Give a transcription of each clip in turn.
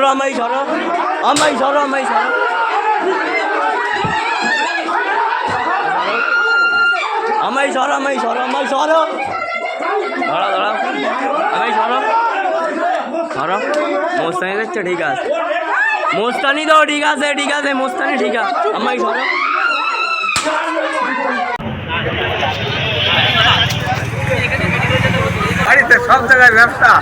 সরো আমায় সরো আমায় সরো আমায় সরো আমায় সরো আমায় সরো আমায় সরো ধরো ধরো। আমায় সরো সরো মোস্তানি দেখছ? ঠিক আছে। মোস্তানি তো ঠিক আছে ঠিক আছে। মোস্তানি ঠিক আছে। আমায় সরো বাড়িতে সব জায়গায় ব্যবসা।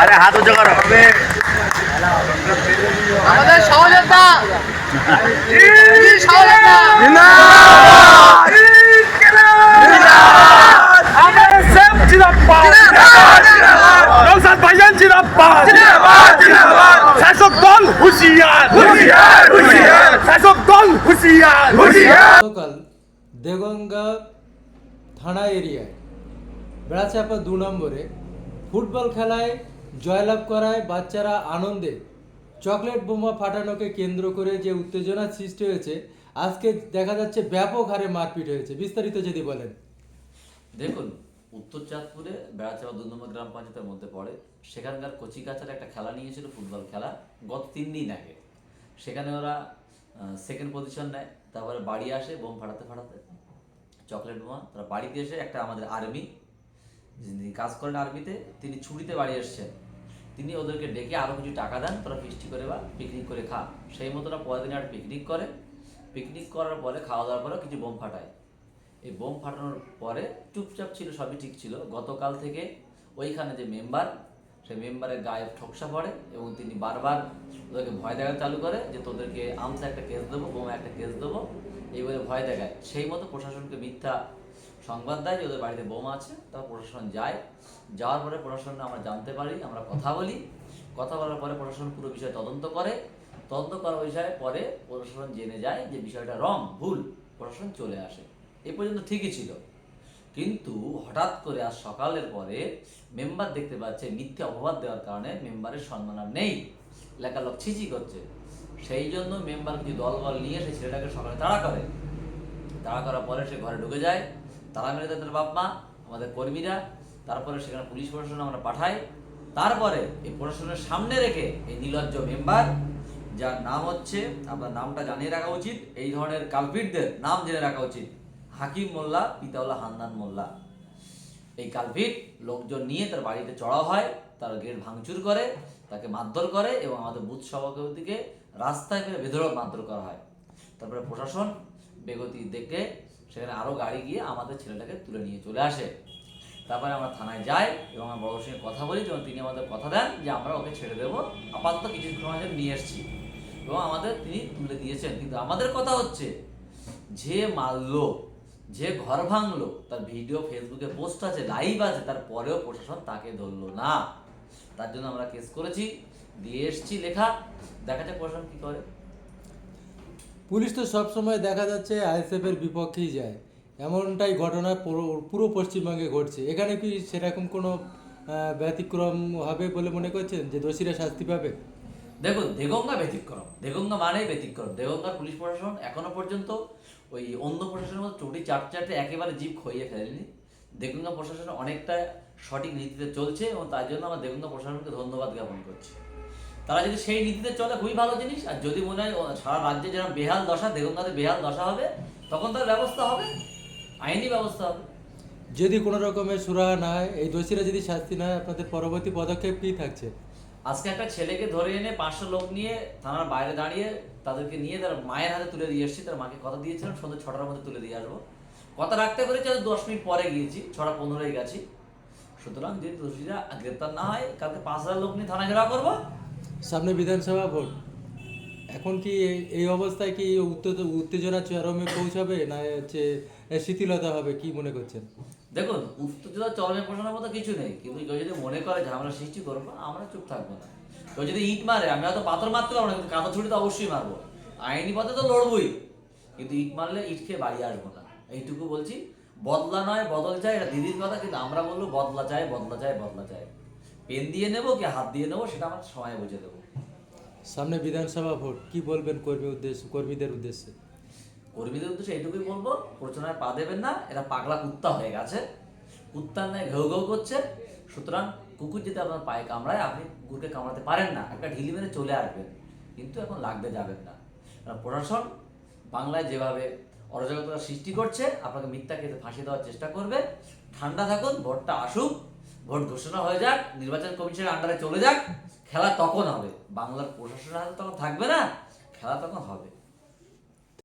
আরে হাত উঁচু করো আমাদের সহযোদ্ধা। সহযোদ্ধা দেগঙ্গা থানা এরিয়ায়। বেড়াচাপা দু নম্বরে। ফুটবল খেলায় জয়লাভ করায় বাচ্চারা আনন্দে। চকলেট বোমা ফাটানোকে কেন্দ্র করে যে উত্তেজনা সৃষ্টি হয়েছে, আজকে দেখা যাচ্ছে ব্যাপক হারে মারপিট হয়েছে। বিস্তারিত যদি বলেন। দেখুন, উত্তর চাঁদপুরে বেড়াচাপা দু নম্বর গ্রাম পঞ্চায়েতের মধ্যে পড়ে। সেখানকার কচিকাচার একটা খেলা নিয়েছিল, ফুটবল খেলা, গত তিন দিন আগে। সেখানে ওরা সেকেন্ড পজিশন নেয়, তারপরে বাড়ি আসে, বোম ফাটাতে ফাটাতে। চকলেট বোমা, তারা বাড়িতে এসে একটা আমাদের আর্মি যিনি কাজ করেন আর্মিতে তিনি ছুটিতে বাড়ি এসছেন। তিনি ওদেরকে ডেকে আরও কিছু টাকা দেন, তোরা ফিস্টি করে বা পিকনিক করে খা। সেই মতো ওরা পরের দিন একটা পিকনিক করে। পিকনিক করার পরে, খাওয়া দাওয়ার পরে কিছু বোম ফাটায়। এই বোম ফাটানোর পরে চুপচাপ ছিল, সবই ঠিক ছিল। গতকাল থেকে ওইখানে যে মেম্বার সেই মেম্বারের গায়ে ঠকসা পড়ে এবং তিনি বারবার ওদেরকে ভয় দেখা চালু করে যে তোদেরকে আমসা একটা কেস দেবো, বোমা একটা কেস দেবো। এই বলে ভয় দেখায়। সেই মতো প্রশাসনকে মিথ্যা সংবাদ দেয় যে ওদের বাড়িতে বোমা আছে, তারপর প্রশাসন যায়। যাওয়ার পরে প্রশাসন আমরা জানতে পারি, আমরা কথা বলি। কথা বলার পরে প্রশাসন পুরো বিষয় তদন্ত করে। তদন্ত করার বিষয়ে পরে প্রশাসন জেনে যায় যে বিষয়টা রং ভুল, প্রশাসন চলে আসে। এ পর্যন্ত ঠিকই ছিল। কিন্তু হঠাৎ করে আজ সকালের পরে মেম্বার দেখতে পাচ্ছে মিথ্যে অপবাদ দেওয়ার কারণে মেম্বারের সম্মান আর নেই। এলাকার লোক ছিচি করছে। সেই জন্য মেম্বার কিছু দল বল নিয়ে সেই ছেলেটাকে সকালে তাড়া করে। তাড়া করার পরে সে ঘরে ঢুকে যায়। তারা মেরে তাদের বাপ মা আমাদের কর্মীরা। তারপরে সেখানে পুলিশ প্রশাসন আমরা পাঠাই। তারপরে এই প্রশাসনের সামনে রেখে এই নির্লজ্জ মেম্বার, যার নাম হচ্ছে আপনার নামটা জানিয়ে রাখা উচিত, এই ধরনের কালপিটদের নাম জেনে রাখা উচিত। হাকিম মোল্লা পিতাউল্লাহ হান্নান মোল্লা। এই কালপিট লোকজন নিয়ে তার বাড়িতে চড়াও হয়, তার গেট ভাঙচুর করে, তাকে মারধর করে এবং আমাদের বুথ সভাপতিকে রাস্তায় ফেলে বেধরক মারধর করা হয়। তারপরে প্রশাসন বেগতি দেখে সেখানে আরও গাড়ি গিয়ে আমাদের ছেলেটাকে তুলে নিয়ে চলে আসে। তারপরে আমরা থানায় যাই এবং আমার বড়োর সঙ্গে কথা বলি, যখন তিনি আমাদের কথা দেন যে আমরা ওকে ছেড়ে দেবো, আপাতত কিছু সময় নিয়ে এসেছি। এবং আমাদের তিনি তুলে দিয়েছেন। কিন্তু আমাদের কথা হচ্ছে, যে মারলো যে ঘর ভাঙলো, তার ভিডিও ফেসবুকে পোস্ট আছে লাইভ আছে, তারপরেও প্রশাসন তাকে ধরলো না। তার জন্য আমরা কেস করেছি, দিয়ে এসছি লেখা। দেখা যাক প্রশাসন কি করে। পুলিশ তো সবসময় দেখা যাচ্ছে আইএসএফ এর বিপক্ষেই যায়। এমনটাই ঘটনা পুরো পুরো পশ্চিমবঙ্গে ঘটছে। এখানে কি সেরকম কোনো ব্যতিক্রম হবে বলে মনে করছেন? যে দোষীরা শাস্তি পাবে? দেখুন, দেগঙ্গা ব্যতিক্রম, দেগঙ্গা মানেই ব্যতিক্রম। দেগঙ্গার পুলিশ প্রশাসন এখনও পর্যন্ত ওই অন্য প্রশাসনের মতো চটি চাট চাটে একেবারে জীব খইয়ে ফেলেনি। দেগঙ্গা প্রশাসন অনেকটা সঠিক নীতিতে চলছে এবং তার জন্য আমরা দেগঙ্গা প্রশাসনকে ধন্যবাদ জ্ঞাপন করছি। তারা যদি সেই নীতিতে চলে, খুবই ভালো জিনিস, আর যদি মনে হয় সারা রাজ্যে যেরকম বেহাল দশা, দেগঙ্গাতে বেহাল দশা হবে, তখন তার ব্যবস্থা হবে, আইনি ব্যবস্থা হবে। যদি কোনো রকমের সুরাহা না হয়, এই দোষীরা যদি শাস্তি না হয়, আপনাদের পরবর্তী পদক্ষেপ কী থাকছে? আজকে একটা ছেলেকে ধরে এনে পাঁচশো লোক নিয়ে থানার বাইরে দাঁড়িয়ে তাদেরকে নিয়ে তার মায়ের হাতে তুলে দিয়ে এসেছি, তার মাকে কথা দিয়েছিলাম, সন্ধ্যে ছটার মধ্যে তুলে দিয়ে আসব। কথা রাখতে পেরেছি আজ দশ মিনিট পরে গিয়েছি, ছটা পনেরোই গেছি। সুতরাং যদি দোষীরা গ্রেপ্তার না হয়, কালকে পাঁচ হাজার লোক নিয়ে থানা ঘেরাও করব। সামনে বিধানসভা ভোট। এখন কি এই- অবস্থায় কি উত্তে- উত্তেজনা চরমে পৌঁছাবে, না হচ্ছে শিথিলতা হবে, কি মনে করছেন? দেখুন, উত্তেজনা চরমে পৌঁছানোর মতো কিছু নেই, কিন্তু কেউ যদি মনে করে ঝামেলা সৃষ্টি করব, আমরা চুপ থাকব না। কেউ যদি ইট মারে, আমি হয়তো পাথর মারতে পারব না, কিন্তু কাঁথা ছুটি তো অবশ্যই মারবো। আইনি পথে তো লড়বই, কিন্তু ইট মারলে ইট খেয়ে বাড়ি আসব না। এইটুকু বলছি, বদলা নয়, বদল চাই, এটা দিদির কথা, কিন্তু আমরা বলব, বদলা চাই বদলা চাই বদলা চাই। পেন দিয়ে নেব কি হাত দিয়ে নেব, সেটা আমার সময় বুঝে দেবো। সামনে বিধানসভা ভোট, কি বলবেন কর্মী উদ্দেশ্য, কর্মীদের উদ্দেশ্যে? কর্মীদের উদ্দেশ্যে এইটুকুই বলব, প্রচনায় পা দেবেন না, এরা পাগলা কুত্তা হয়ে গেছে। কুত্তার ন্যায় ঘেউ ঘেউ করছে। সুতরাং কুকুর যদি আপনার পায়ে কামড়ায়, আপনি কুকুরকে কামড়াতে পারেন না, একটা ঢিলি মেরে চলে আসবেন। কিন্তু এখন লাগতে যাবেন না। কারণ প্রশাসন বাংলায় যেভাবে অরাজকতা সৃষ্টি করছে, আপনাকে মিথ্যা খেতে ফাঁসি দেওয়ার চেষ্টা করবে। ঠান্ডা থাকুন, ভোটটা আসুক, ভোট ঘোষণা হয়ে যাক, নির্বাচন কমিশনের আন্ডারে চলে যাক, খেলা তখন হবে। বাংলার প্রশাসনের হাতে তখন থাকবে না, খেলা তখন হবে।